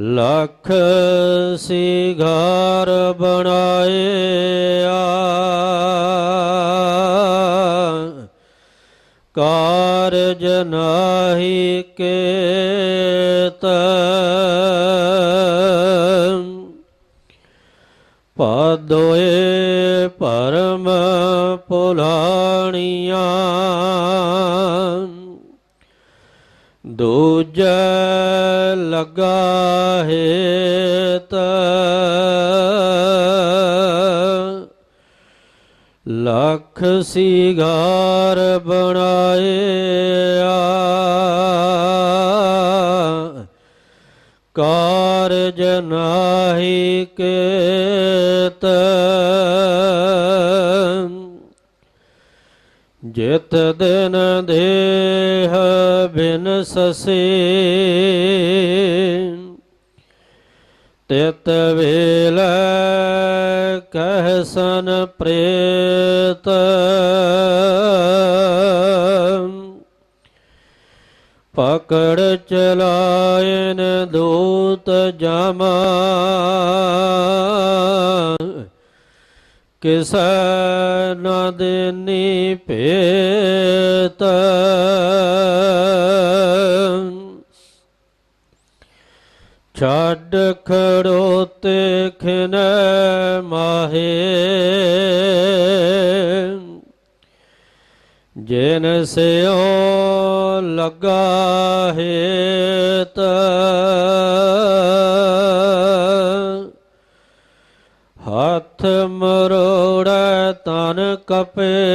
Lakh cigar ਬਣਾਇਆ। ਕਾਰਜ ਨਾਹੀ ਕੇਤ। ਪਾਦੋਏ ਪਰਮ ਪੁਲਾਣੀਆਂ ਦੂਜੈ ਲਗਾ ਹੇਤ। ਲੱਖ ਸਿਗਾਰ ਬਣਾਇਆ। ਕਾਰਜ ਨਾਹੀ ਕੇਤ। ਜਿਤ ਦਿਨ ਦੇਹ ਬਿਨ ਸਸੇ। ਤਿਤ ਵੇਲ ਕਹਿਸਨ ਪ੍ਰੇਤ। ਪਕੜ ਚਲਾਇਨ ਦੂਤ ਜਮਾ। ਕਿਸ ਨ ਦੇਨੀ ਭੇਤ। ਛੱਡ ਖੜੋਤੇ ਖਿਨ ਮਾਹੇ। ਜਿਨ ਸਿਓ ਲਗਾ ਹੇਤ। ਹੱਥ ਮਰੋੜੈ ਤਨ ਕਪੇ।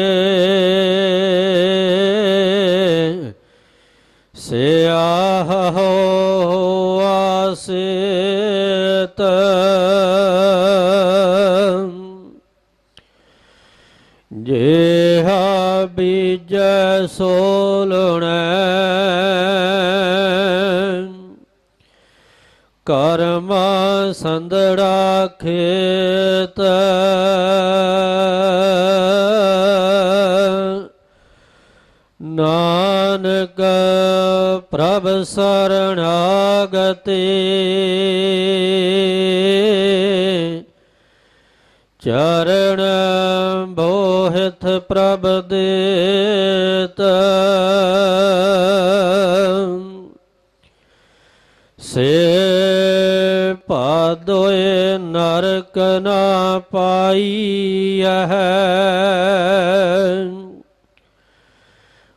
ਸਿਆਹ ਹੋ ਆਸਿਤ। ਜਿਹਾ ਬੀਜੈ ਸੋਲਣੈ। ਕਰਮ ਸੰਦੜਾ ਖੇਤ। ਨਾਨਕ ਪ੍ਰਭ ਸਰਣਾਗਤੇ। ਚਰਨ ਬੋਹਿਤ ਪ੍ਰਭ ਦੇਤ। ਸੇ ਪਾਦੋਏ ਨਰਕ ਨਾ ਪਾਈਐ।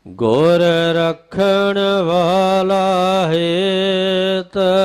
ਗੁਰ ਰਖਣ ਵਾਲਾ ਹੇਤ